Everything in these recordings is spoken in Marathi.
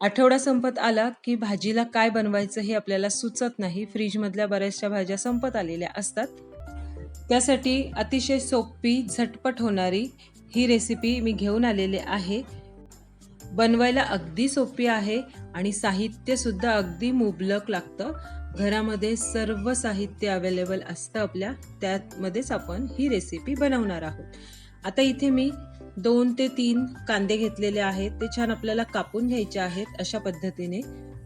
आठवडा संपत आला की भाजीला काय बनवायचं हे आपल्याला सुचत नाही. फ्रीजमधल्या बऱ्याचशा भाज्या संपत आलेल्या असतात. त्यासाठी अतिशय सोपी झटपट होणारी ही रेसिपी मी घेऊन आलेले आहे. बनवायला अगदी सोपी आहे आणि साहित्यसुद्धा अगदी मुबलक लागतं. घरामध्ये सर्व साहित्य अवेलेबल असतं आपल्या. त्यामध्येच आपण ही रेसिपी बनवणार आहोत. आता इथे मी दोन ते तीन कांदे घेतलेले आहेत. ते छान आपल्याला कापून घ्यायचे आहेत अशा पद्धतीने.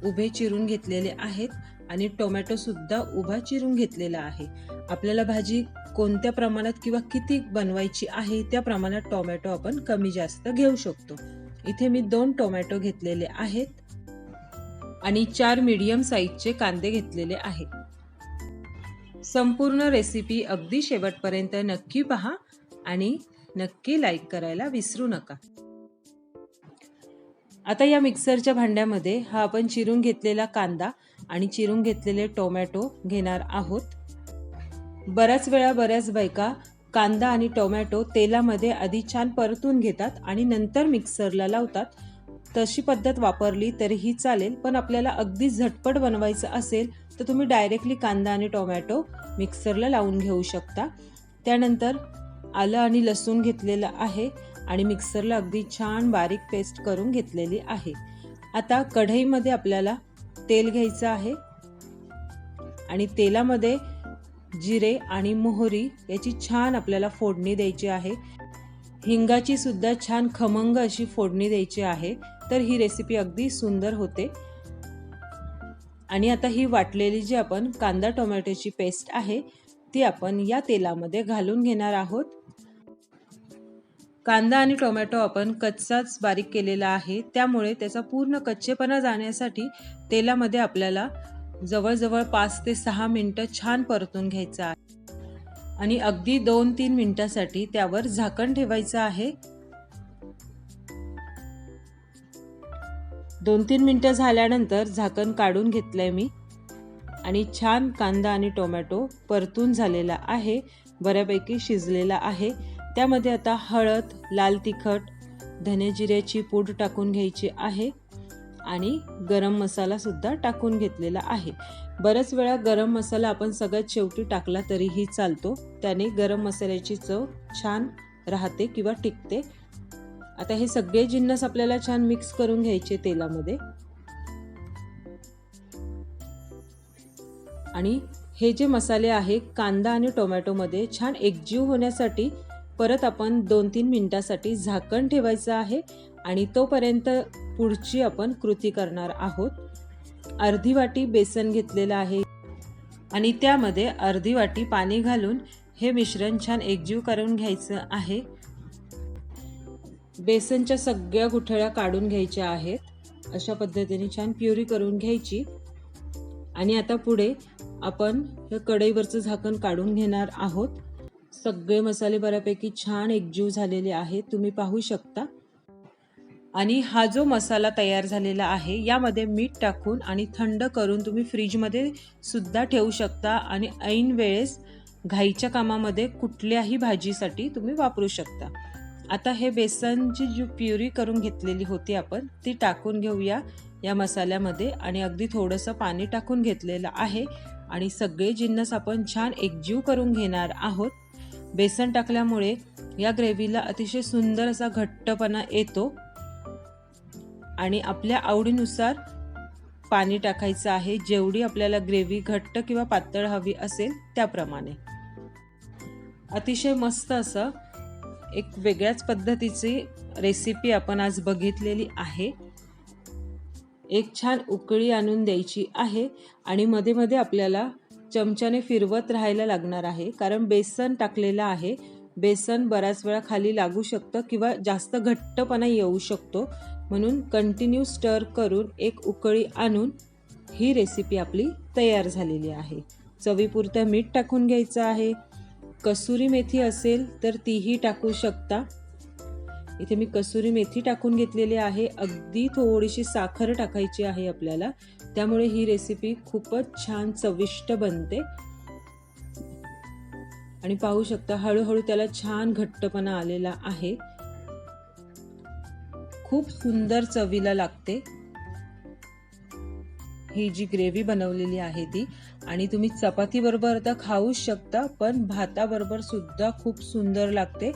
उभे चिरून घेतलेले आहेत आणि टोमॅटो सुद्धा उभा चिरून घेतलेला आहे. आपल्याला भाजी कोणत्या प्रमाणात किंवा किती बनवायची आहे त्या प्रमाणात टोमॅटो आपण कमी जास्त घेऊ शकतो. इथे मी दोन टोमॅटो घेतलेले आहेत आणि चार मीडियम साईजचे कांदे घेतलेले आहेत. संपूर्ण रेसिपी अगदी शेवटपर्यंत नक्की पहा आणि नक्की लाईक करायला विसरू नका. आता या मिक्सरच्या भांड्यामध्ये हा आपण चिरून घेतलेला कांदा आणि चिरून घेतलेले टोमॅटो घेणार आहोत. बऱ्याच वेळा बऱ्याच बायका कांदा आणि टोमॅटो तेलामध्ये आधी छान परतून घेतात आणि नंतर मिक्सरला लावतात. तशी पद्धत वापरली तरीही चालेल पण आपल्याला अगदी झटपट बनवायचं असेल तर तुम्ही डायरेक्टली कांदा आणि टोमॅटो मिक्सरला लावून घेऊ शकता. त्यानंतर आलं आणि लसूण घेतलेलं आहे आणि मिक्सरला अगदी छान बारीक पेस्ट करून घेतलेली आहे. आता कढईमध्ये आपल्याला तेल घ्यायचं आहे. आणि तेलामध्ये जिरे आणि मोहरी याची छान आपल्याला फोडणी द्यायची आहे. हिंगाची सुद्धा छान खमंग अशी फोडणी द्यायची आहे. तर ही रेसिपी अगदी सुंदर होते. आणि आता ही वाटलेली जी आपण कांदा टोमॅटोची पेस्ट आहे ती आपण या तेलामध्ये घालून घेणार आहोत. कांदा आणि टोमॅटो आपण कच्चाच बारीक केलेला आहे. त्यामुळे त्याचा पूर्ण कच्चेपणा जाण्यासाठी तेलामध्ये आपल्याला जवळजवळ पाच ते सहा मिनटं छान परतून घ्यायचं आहे. आणि अगदी दोन तीन मिनटासाठी त्यावर झाकण ठेवायचं आहे. दोन तीन मिनटं झाल्यानंतर झाकण काढून घेतलंय मी. आणि छान कांदा आणि टोमॅटो परतून झालेला आहे बऱ्यापैकी शिजलेला आहे. त्यामध्ये आता हळद लाल तिखट धने जिऱ्याची पूड टाकून घ्यायची आहे आणि गरम मसालासुद्धा टाकून घेतलेला आहे. बऱ्याच वेळा गरम मसाला आपण सगळ्यात शेवटी टाकला तरीही चालतो. त्याने गरम मसाल्याची चव छान राहते किंवा टिकते. आता हे सगळे जिन्नस आपल्याला छान मिक्स करून घ्यायचे तेलामध्ये. आणि हे जे मसाले आहे कांदा आणि टोमॅटोमध्ये छान एकजीव होण्यासाठी परत आपण दोन तीन मिनटासाठी झाकण ठेवायचं आहे आणि तोपर्यंत पुढची आपण कृती करणार आहोत. अर्धी वाटी बेसन घेतलेलं आहे आणि त्यामध्ये अर्धी वाटी पाणी घालून हे मिश्रण छान एकजीव करून घ्यायचं आहे. बेसनच्या सगळ्या गुठळ्या काढून घ्यायच्या आहेत. अशा पद्धतीने छान प्युरी करून घ्यायची. आणि आता पुढे आपण हे कढईवरचं झाकण काढून घेणार आहोत. सगळे मसाले बऱ्यापैकी छान एकजीव झालेले आहेत. तुम्ही पाहू शकता. आणि हा जो मसाला तयार झालेला आहे यामध्ये मीठ टाकून आणि थंड करून तुम्ही फ्रीजमध्ये सुद्धा ठेवू शकता आणि ऐन वेळेस घाईच्या कामामध्ये कुठल्याही भाजीसाठी तुम्ही वापरू शकता. आता हे बेसनची जी प्युरी करून घेतलेली होती आपण ती टाकून घेऊया. या मसाल्यामध्ये आणि अगदी थोडंसं पाणी टाकून घेतलेलं आहे. आणि सगळे जिन्नस आपण छान एकजीव करून घेणार आहोत. बेसन टाकल्यामुळे या ग्रेव्हीला अतिशय सुंदर असा घट्टपणा येतो. आणि आपल्या आवडीनुसार पाणी टाकायचं आहे. जेवढी आपल्याला ग्रेव्ही घट्ट किंवा पातळ हवी असेल त्याप्रमाणे. अतिशय मस्त असं एक वेगळ्याच पद्धतीची रेसिपी आपण आज बघितलेली आहे. एक छान उकळी आणून द्यायची आहे आणि मध्ये मध्ये आपल्याला चमच्याने फिरवत राहायला लागणार आहे. कारण बेसन टाकलेलं आहे. बेसन बऱ्याच वेळा खाली लागू शकतं किंवा जास्त घट्टपणा येऊ शकतो. म्हणून कंटिन्यू स्टर करून एक उकळी आणून ही रेसिपी आपली तयार झालेली आहे. चवीपुरतं मीठ टाकून घ्यायचं आहे. कसुरी मेथी असेल तर तीही टाकू शकता. इथे मी कसुरी मेथी टाकून घेतलेली आहे. अगदी थोडीशी साखर टाकायची आहे आपल्याला. त्यामुळे ही रेसिपी खूपच छान चविष्ट बनते. आणि पाहू शकता हळूहळू त्याला छान घट्टपणा आलेला आहे. खूप सुंदर चवीला लागते. ही जी ग्रेव्ही बनवलेली आहे ती. आणि तुम्ही चपातीबरोबर तर खाऊच शकता पण भाताबरोबर सुद्धा खूप सुंदर लागते.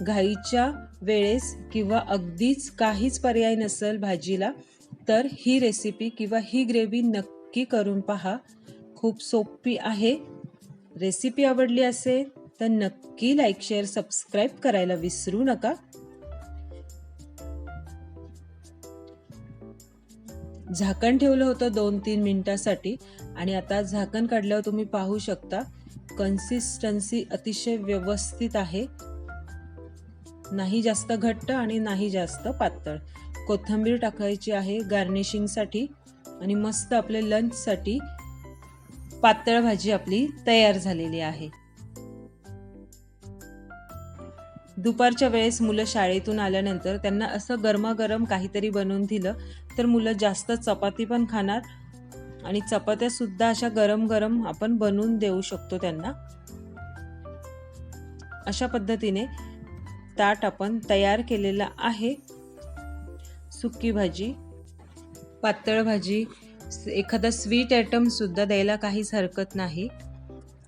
घाईच्या वेळेस किंवा अगदीच काहीच पर्याय नसेल भाजीला तर ही रेसिपी किंवा ही ग्रेव्ही नक्की करून पहा. खूप सोपी आहे. रेसिपी आवडली असेल तर नक्की लाईक शेअर सबस्क्राईब करायला विसरू नका. झाकण ठेवलं होतं दोन तीन मिनिटासाठी आणि आता झाकण काढल्यावर तुम्ही पाहू शकता कन्सिस्टन्सी अतिशय व्यवस्थित आहे. नाही जास्त घट्ट आणि नाही जास्त पातळ. कोथिंबीर टाकायची आहे गार्निशिंगसाठी आणि मस्त आपले लंचसाठी पातळ भाजी आपली तयार झालेली आहे. दुपारच्या वेळेस मुलं शाळेतून आल्यानंतर त्यांना असं गरमागरम काहीतरी बनवून दिलं तर मुलं जास्त चपाती पण खाणार आणि चपात्या सुद्धा अशा गरम गरम आपण बनवून देऊ शकतो त्यांना. अशा पद्धतीने ताट आपण तयार केलेला आहे. सुकी भाजी पातळ भाजी एखादा स्वीट आयटम सुद्धा द्यायला काहीच हरकत नाही.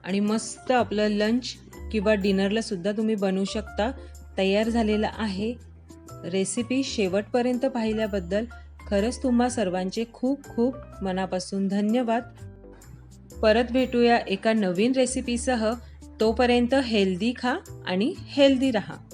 आणि मस्त आपलं लंच किंवा डिनरला सुद्धा तुम्ही बनवू शकता. तयार झालेला आहे. रेसिपी शेवटपर्यंत पाहिल्याबद्दल खरंच तुम्हा सर्वांचे खूप खूप मनापासून धन्यवाद. परत भेटूया एका नवीन रेसिपीसह तोपर्यंत हेल्दी खा आणि हेल्दी रहा.